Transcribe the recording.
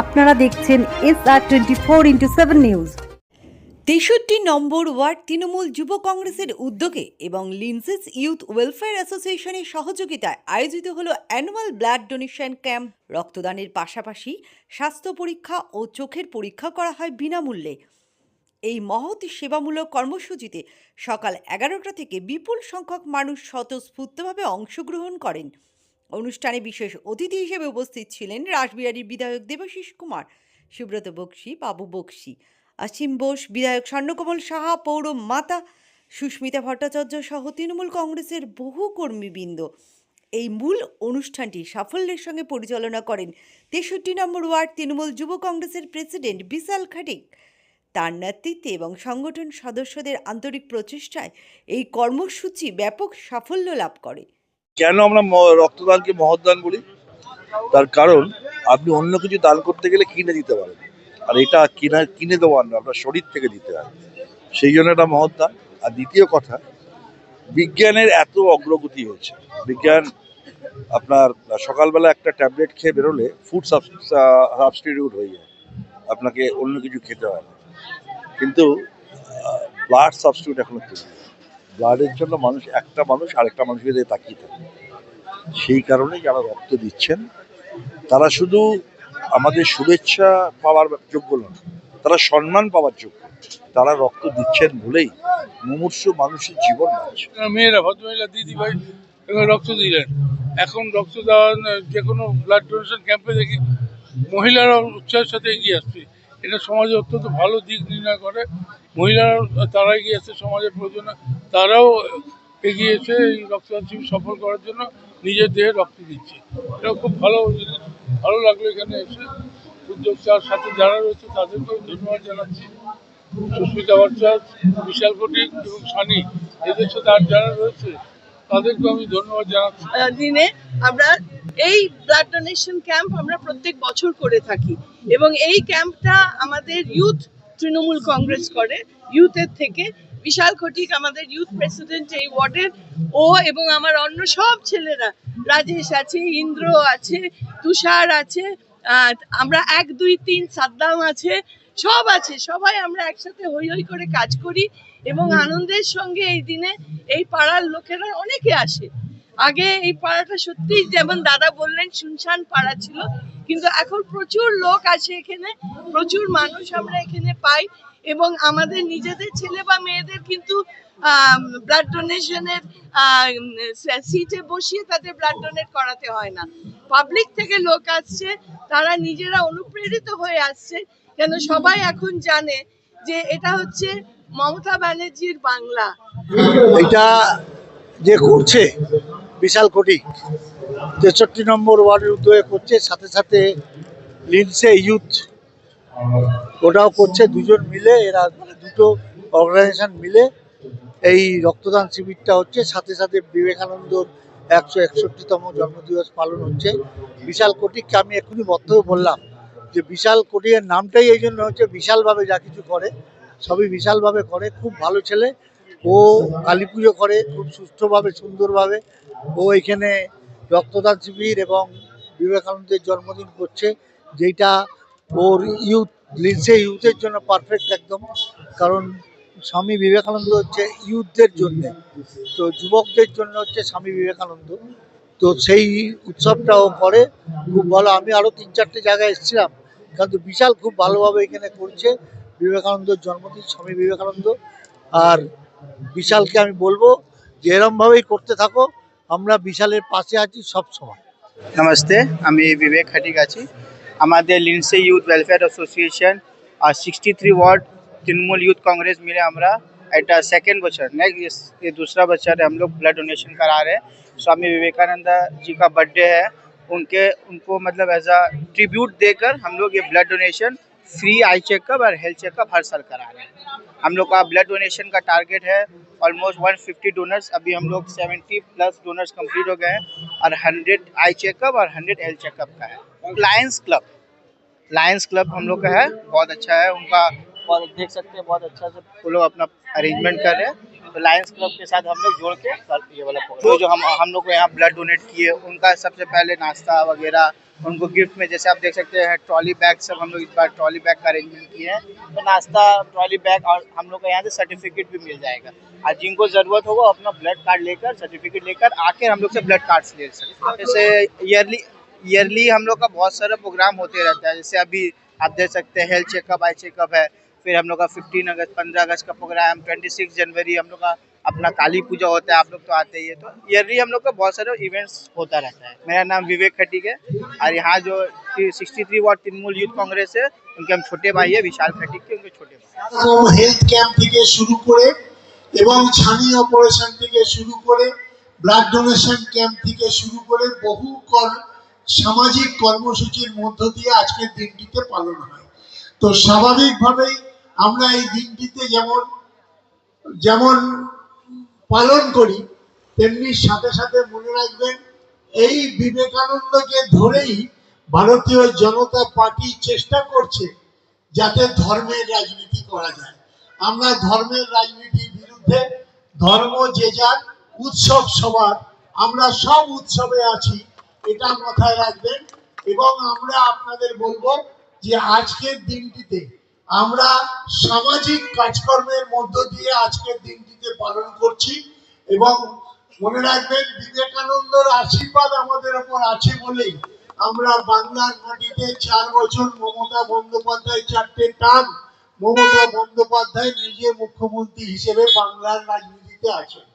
আপনারা দেখছেন S R twenty four into seven news তেষট্টি নম্বর ওয়ার্ড তৃণমূল যুব কংগ্রেসের উদ্যোগে এবং লিন্সেস ইউথ ওয়েলফেয়ার অ্যাসোসিয়েশনের সহযোগিতায় আয়োজিত হলো অ্যানুয়াল ব্লাড ডোনেশন ক্যাম্প। রক্তদানের পাশাপাশি স্বাস্থ্য পরীক্ষা ও চোখের পরীক্ষা করা হয় বিনামূল্যে। এই মহৎ সেবামূলক কর্মসূচিতে সকাল এগারোটা থেকে বিপুল সংখ্যক মানুষ স্বতঃস্ফূর্তভাবে অংশগ্রহণ করেন। অনুষ্ঠানে বিশেষ অতিথি হিসেবে উপস্থিত ছিলেন রাসবিহারীর বিধায়ক দেবাশিস কুমার, সুব্রত বক্সি, বাবু বক্সি অসীম বোস, বিধায়ক স্বর্ণকমল সাহা, পৌর মাতা সুস্মিতা ভট্টাচার্য সহ তৃণমূল কংগ্রেসের বহু কর্মীবৃন্দ। এই মূল অনুষ্ঠানটি সাফল্যের সঙ্গে পরিচালনা করেন তেষট্টি নম্বর ওয়ার্ড তৃণমূল যুব কংগ্রেসের প্রেসিডেন্ট বিশাল খাটিক। তার নেতৃত্বে এবং সংগঠন সদস্যদের আন্তরিক প্রচেষ্টায় এই কর্মসূচি ব্যাপক সাফল্য লাভ করে। কেন আমরা রক্তদানকে মহৎদান বলি? তার কারণ, আপনি অন্য কিছু দান করতে গেলে কিনে দিতে পারেন। আর এটা কিনা, কিনে দেওয়ার না আপনার শরীর থেকে দিতে হয়। সেই জন্য এটা মহৎদান। আর দ্বিতীয় কথা, বিজ্ঞানের এত অগ্রগতি হয়েছে। বিজ্ঞান আপনার, সকালবেলা একটা ট্যাবলেট খেয়ে বেরোলে ফুড সাবস্টিটিউট হয়ে যায়। আপনাকে অন্য কিছু খেতে হয় না। কিন্তু ব্লাড সাবস্টিটিউট এখনও হয়নি। ব্লাডের জন্য মানুষ একটা মানুষ আরেকটা মানুষকে দিকে তাকিয়ে থাকে। সেই কারণে যারা রক্ত দিচ্ছেন তারা শুধু আমাদের শুভেচ্ছা পাওয়ার যোগ্য নয় তারা সম্মান পাওয়ার যোগ্য। তারা রক্ত দিচ্ছেন বলেই মুমূর্ষ মানুষের জীবন মেয়েরা ভদ্রমহিলা দিদি ভাই রক্ত দিলেন। এখন রক্তদান আহ, যে কোনো ব্লাড ডোনেশন ক্যাম্পে দেখি মহিলারা উৎসাহের সাথে এগিয়ে আসছে। এটা সমাজে অত্যন্ত ভালো দিক নির্ণয় করে। মহিলারা তারা এগিয়ে আসছে সমাজের প্রয়োজনে, তারাও এগিয়ে এসে এই রক্তদান শিবির সফল করার জন্য, নিজের দেহে রক্ত দিচ্ছে। এটা খুব ভালো ভালো লাগল এখানে এসে। উদ্যোক্তার সাথে যারা রয়েছে তাদেরকেও ধন্যবাদ জানাচ্ছি। সুস্মিতা ভট্টাচার্য, বিশাল ফটিক এবং সানি, এদের সাথে আর যারা রয়েছে তাদেরকে আমি ধন্যবাদ জানাচ্ছি। দিনে আমরা এই ব্লাড ডোনেশন ক্যাম্প আমরা প্রত্যেক বছর করে থাকি। এবং এই ক্যাম্পটা আমাদের ইউথ তৃণমূল কংগ্রেস করে ইউথের থেকে। বিশাল খটিক আমাদের ইউথ প্রেসিডেন্ট এই ওয়ার্ডের ও এবং আমার অন্য সব ছেলেরা, রাজেশ আছে, ইন্দ্র আছে, তুষার আছে আমরা এক, দুই, তিন, সাদ্দাম আছে, সব আছে। সবাই আমরা একসাথে হই হই করে কাজ করি এবং আনন্দের সঙ্গে এই দিনে এই পাড়ার লোকেরা অনেকে আসে। আগে এই পাড়াটা সত্যি যেমন দাদা বললেন, শুনশান পাড়া ছিল। কিন্তু এখন প্রচুর লোক আসে এখানে, প্রচুর মানুষ আমরা এখানে পাই এবং আমাদের নিজেদের ছেলে বা মেয়েদের কিন্তু ব্লাড ডোনেশনের সিটে বসিয়ে তাদের ব্লাড ডোনেট করাতে হয় না। পাবলিক থেকে লোক আসছে, তারা নিজেরা অনুপ্রেরিত হয়ে আসছে, কেন সবাই এখন জানে যে এটা হচ্ছে মমতা ব্যানার্জির বাংলা। এটা যে করছে বিশাল কোটি। তেষট্টি নম্বর ওয়ার্ডের উদ্যোগে করছে, সাথে সাথে লিন্সে ইউথ ওটাও করছে, দুজন মিলে, এরা মানে দুটো অর্গানাইজেশন মিলে এই রক্তদান শিবিরটা হচ্ছে। সাথে সাথে বিবেকানন্দর একশো একষট্টিতম জন্মদিবস পালন হচ্ছে। বিশাল কোটিককে আমি এক্ষুনি বক্তব্য বললাম যে বিশাল কোটির নামটাই এই জন্য হচ্ছে বিশালভাবে যা কিছু করে, সবই বিশালভাবে করে। খুব ভালো ছেলে, ও কালী পুজো করে, খুব সুষ্ঠুভাবে সুন্দরভাবে। ও এখানে রক্তদান শিবির এবং বিবেকানন্দের জন্মদিন করছে যেটা ওর ইউথ লিন্সে ইউথের জন্য পারফেক্ট একদম। কারণ স্বামী বিবেকানন্দ হচ্ছে ইউথদের জন্য, তো যুবকদের জন্য হচ্ছে স্বামী বিবেকানন্দ। তো সেই উৎসবটাও করে। খুব ভালো, আমি আরও তিন চারটে জায়গায় এসেছিলাম, কিন্তু বিশাল খুব ভালোভাবে এখানে করছে বিবেকানন্দর জন্মদিন, স্বামী বিবেকানন্দ। আর বিশালকে আমি বলব যে এরমভাবেই করতে থাকো। আমরা বিশালের পাশে আছি সব সময় নমস্তে আমি বিবেক খাটিক আছি আমাদের লিন্সে ইউথ ওয়েলফেয়ার অ্যাসোসিয়েশন আর sixty three ward Trinamool youth Congress मिले हमारा এটা सेकेंड बच्चर नेक्स्ट ये दूसरा बच्चर है हम लोग ब्लड डोनेशन करा रहे हैं स्वामी विवेकानंद जी का बर्थडे है उनके उनको मतलब एज अ ट्रिब्यूट देकर हम लोग ये blood donation free eye checkup और हेल्थ चेकअप हर साल करा रहे हैं हम लोग का ब्लड डोनेशन का टारगेट है ऑलमोस्ट 150 डोनर्स अभी हम लोग 70 प्लस डोनर्स कंप्लीट हो गए हैं और 100 आई चेकअप और 100 एल चेकअप का है। लायंस क्लब लायंस क्लब हम लोग का है। बहुत अच्छा है। उनका बहुत देख सकते हैं, बहुत अच्छा से वो लोग अपना अरेंजमेंट कर रहे हैं। लायंस क्लब के साथ हम लोग जोड़ के ये वाला प्रोग्राम जो जो हम हम लोग को यहाँ ब्लड डोनेट किए, उनका सबसे पहले नाश्ता वगैरह, उनको गिफ्ट में, जैसे आप देख सकते हैं ट्रॉली बैग सब हम लोग इस बार ट्रॉली बैग का अरेंजमेंट किए हैं। तो नाश्ता ट्रॉली बैग और हम लोग को यहाँ से सर्टिफिकेट भी मिल जाएगा। और जिनको ज़रूरत होगा अपना ब्लड कार्ड लेकर सर्टिफिकेट लेकर आके हम लोग से ब्लड कार्ड्स ले सकते हैं। जैसे ईयरली ईयरली हम लोग का बहुत सारा प्रोग्राम होते रहता है। जैसे अभी आप देख सकते हैं हेल्थ चेकअप आई चेकअप है। फिर हम लोग का 15 अगस्त 15 अगस्त का प्रोग्राम 26 जनवरी हम लोग का अपना काली पूजा होता है आप लोग तो आते ही है तो ईयरली हम लोग का बहुत सारे इवेंट्स होता रहता है मेरा नाम विवेक खटीक है और यहाँ जो 63 वार्ड तृणमूल यूथ कांग्रेस है उनके हम छोटे भाई है विशाल खटीक के उनके छोटे भाई এরকম হেলথ ক্যাম্প থেকে শুরু করে এবং ছানি অপারেশন থেকে শুরু করে ব্লাড ডোনেশন ক্যাম্প থেকে শুরু করে বহু কর- সামাজিক কর্মসূচির মধ্য দিয়ে আজকের দিনটিতে পালন হয় তো স্বাভাবিকভাবেই আমরা এই দিনটিতে যেমন যেমন পালন করি, তেমনি সাথে সাথে মনে রাখবেন, এই বিবেকানন্দকে ধরেই ভারতীয় জনতা পার্টি চেষ্টা করছে যাতে ধর্মের রাজনীতি করা যায়। আমরা ধর্মের রাজনীতির বিরুদ্ধে, ধর্ম যে যার উৎসব সবার, আমরা সব উৎসবে আছি, এটা মাথায় রাখবেন। এবং আমরা আপনাদের বলব যে আজকের দিনটিতে আমরা সামাজিক কাজকর্মের মধ্য দিয়ে আজকের দিনটিতে পালন করছি এবং মনে রাখবেন, বিবেকানন্দর আশীর্বাদ আমাদের ওপর আছে বলেই আমরা বাংলার মাটিতে চার বছর মমতা বন্দ্যোপাধ্যায় চারটে টান মমতা বন্দ্যোপাধ্যায় নিজে মুখ্যমন্ত্রী হিসেবে বাংলার রাজনীতিতে আছেন।